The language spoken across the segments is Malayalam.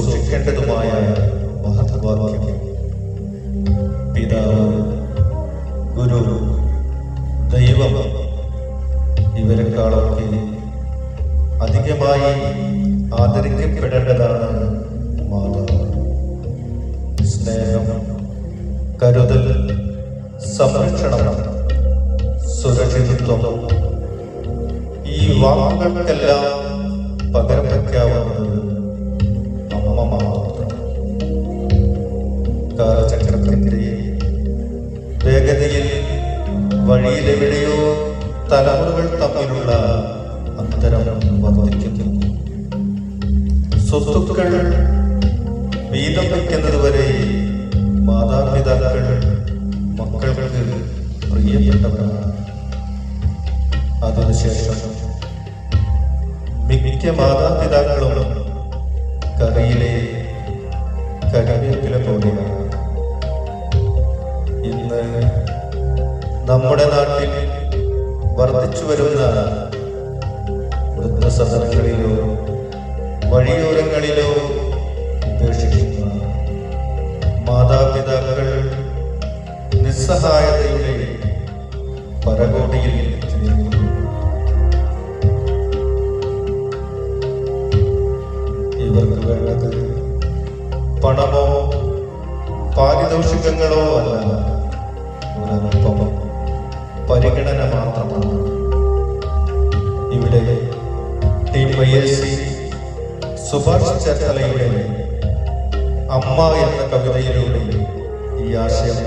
അനുഗ്രഹിക്കേണ്ടതുമായ മഹത്വാക്യം. പിതാവ് ഗുരു ദൈവം ഇവരെക്കാളൊക്കെ അധികമായി ആദരിക്കപ്പെടേണ്ടതാണ് മാതാവ്. സ്നേഹം കരുതൽ സംരക്ഷണം സുരക്ഷിതത്വം ഈ വാക്കുകൾക്കെല്ലാം പകരം വയ്ക്കാവുന്നത് തമ്മിലുള്ള അന്തരം വർദ്ധിക്കുന്നു സ്വത്തുക്കൾ വീതം വയ്ക്കുന്നത് വരെ മാതാപിതാക്കൾ മക്കൾക്ക് പ്രിയപ്പെട്ടവരാണ്. അതിനുശേഷം മിക്ക മാതാപിതാക്കളും കറിയിലെ കരിവേപ്പില പോലെയാണ് ഇന്ന് നമ്മുടെ നാട്ടിൽ വർദ്ധിച്ചു വരുന്ന വൃദ്ധസദനങ്ങളിലോ വഴിയോരങ്ങളിലോ ഉപേക്ഷിക്കുന്ന. മാതാപിതാക്കൾ നിസ്സഹായതയുടെ പരകോടിയിൽ ഇവർക്ക് വേണ്ടത് പണമോ പാരിതോഷികങ്ങളോ അല്ല ഒരൽപ്പം പരിഗണന മാത്രമാണ്. ഇവിടെ സുഭാഷ് ചേർത്തലയുടെ അമ്മ എന്ന കവിതയിലൂടെ ഈ ആശയം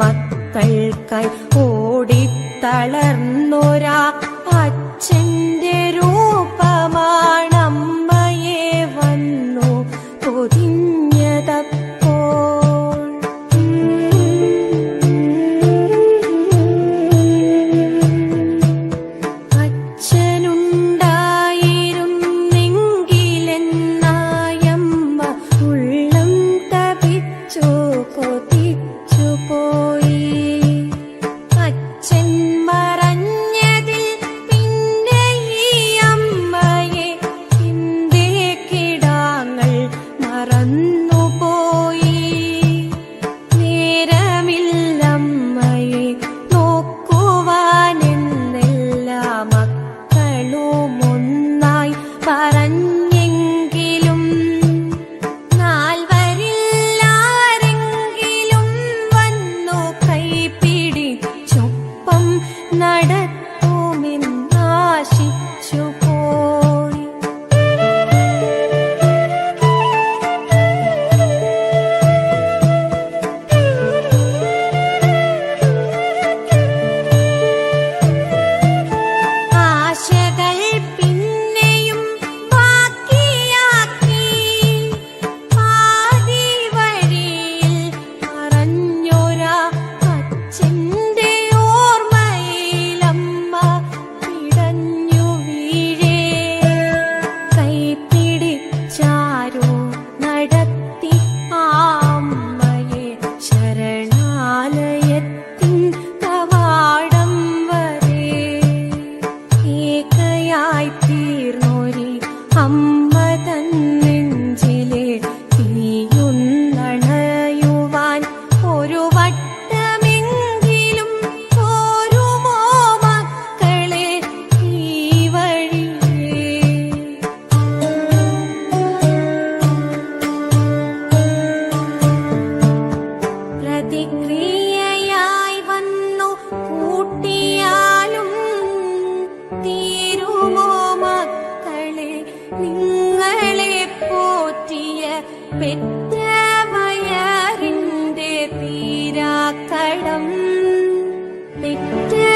മക്കൾക്കായി ഓടിത്തളർന്നൊരാ ne அக்களம் பெற்ற